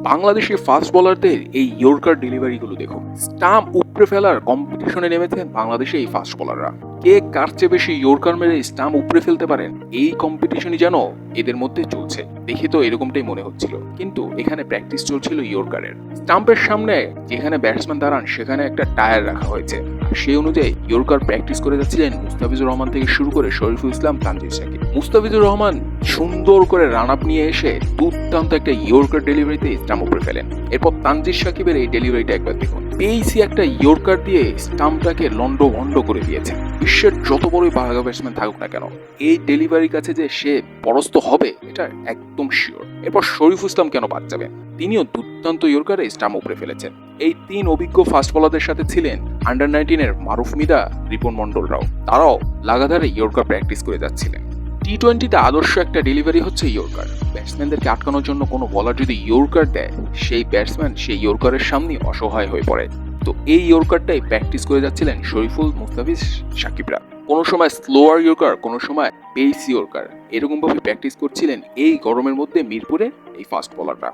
Bangladeshi fast বোলারদের এই yorker ডেলিভারিগুলো দেখুন। স্টাম্প উপড়ে ফেলার কম্পিটিশনে নেমেছেন বাংলাদেশে এই ফাস্ট বোলাররা কে কার চেয়ে বেশি ইয়র্কার মেরে স্টাম্প উপড়ে ফেলতে পারেন? এই কম্পিটিশনই যেন এদের মধ্যে চলছে। দেখে তো এরকমটাই মনে হচ্ছিল। কিন্তু এখানে প্র্যাকটিস চলছিল ইয়র্কারের। স্টাম্পের সামনে যেখানে ব্যাটসম্যান দাঁড়ান, সেখানে একটা টায়ার রাখা হয়েছে। সেই অনুযায়ী ইয়র্কার প্র্যাকটিস করে যাচ্ছিলেন মুস্তাফিজুর রহমান থেকে শুরু করে শরীফুল ইসলাম তানজিদ সাকিব। মুস্তাফিজুর রহমান সুন্দর করে রান আপ নিয়ে এসে দুর্দান্ত একটা ইয়র্কার ডেলিভারিতে স্টাম্প উপরে ফেলেন। এরপর তানজিদ সাকিবের এই ডেলিভারিটা একবার দেখুন। পেইসি একটা ইয়র্কার দিয়ে স্টাম্পটাকে লন্ড ভন্ড করে দিয়েছে। বিশ্বের যত বড়ই বাঘা ব্যাটসম্যান থাকুক না কেন, এই ডেলিভারির কাছে যে সে পরস্ত হবে, এটা একদম শিওর এরপর শরীফুল ইসলাম কেন বাদ যাবে তিনিও দুর্দান্ত ইয়র্কারে স্টাম্প উপরে ফেলেছেন। এই তিন অভিজ্ঞ ফাস্ট বোলারদের সাথে ছিলেন আন্ডার নাইনটিনের মারুফ মিদা, রিপন মন্ডলরাও তারাও লাগাতারে ইয়র্কার প্র্যাকটিস করে যাচ্ছিলেন। টি টোয়েন্টিতে আদর্শ একটা ডেলিভারি হচ্ছে ইয়র্কার ব্যাটসম্যানদেরকে আটকানোর জন্য কোনো বলার যদি ইয়র্কার দেয়, সেই ব্যাটসম্যান সেই ইয়র্কারের সামনে অসহায় হয়ে পড়ে। তো এই ইয়র্কারটাই প্র্যাকটিস করে যাচ্ছিলেন শরীফুল মুস্তাফিজ সাকিবরা। কোনো সময় স্লোয়ার ইয়র্কার কোনো সময় পেস ইয়র্কার এরকমভাবে প্র্যাকটিস করছিলেন এই গরমের মধ্যে মিরপুরে এই ফাস্ট বোলাররা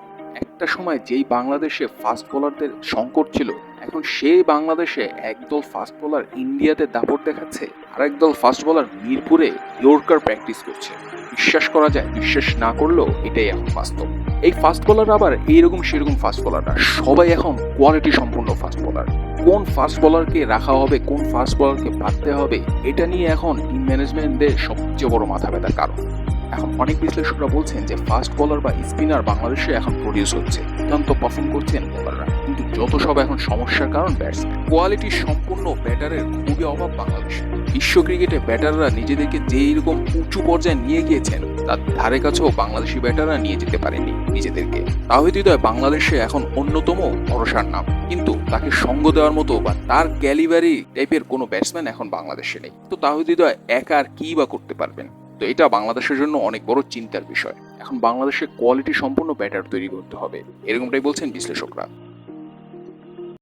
একটা সময় যেই বাংলাদেশে ফাস্ট বোলারদের সংকট ছিল, এখন সেই বাংলাদেশে একদল ফাস্ট বোলার ইন্ডিয়াতে দাপট দেখাচ্ছে। আর একদল ফাস্ট বোলার মিরপুরে ইয়র্কার প্র্যাকটিস করছে। বিশ্বাস করা যায়, বিশ্বাস না করলেও এটাই এখন বাস্তব। এই ফাস্ট বোলার আবার এইরকম সেরকম ফাস্ট বোলাররা সবাই এখন কোয়ালিটি সম্পূর্ণ ফাস্ট বোলার কোন ফাস্ট বোলারকে রাখা হবে, কোন ফাস্ট বোলারকে বাঁধতে হবে, এটা নিয়ে এখন টিম ম্যানেজমেন্টদের সবচেয়ে বড় মাথা ব্যথার কারণ। এখন অনেক বিশ্লেষকরা বলছেন যে ফাস্ট বলার বা স্পিনার বাংলাদেশে এখন প্রডিউস হচ্ছে। অত্যন্ত পারফর্ম করছেন বোলাররা। কিন্তু যত সব এখন সমস্যার কারণ ব্যাটসম্যান কোয়ালিটি সম্পূর্ণ ব্যাটারের খুবই অভাব বাংলাদেশে। বিশ্ব ক্রিকেটে ব্যাটাররা নিজেদেরকে যেই রকম উঁচু পর্যায়ে নিয়ে গিয়েছেন, তার ধারে কাছেও বাংলাদেশি ব্যাটাররা নিয়ে যেতে পারেনি নিজেদেরকে। তাহিদ হৃদয় বাংলাদেশে এখন অন্যতম ভরসার নাম। কিন্তু তাকে সঙ্গ দেওয়ার মতো বা তার ক্যালিবারি টাইপের কোনো ব্যাটসম্যান এখন বাংলাদেশে নেই। তো তাহিদ হৃদয় একা আর কি বা করতে পারবেন? তো এটা বাংলাদেশের জন্য অনেক বড় চিন্তার বিষয়। এখন বাংলাদেশে কোয়ালিটি সম্পূর্ণ ব্যাটার তৈরি করতে হবে। এরকমটাই বলছেন বিশ্লেষকরা।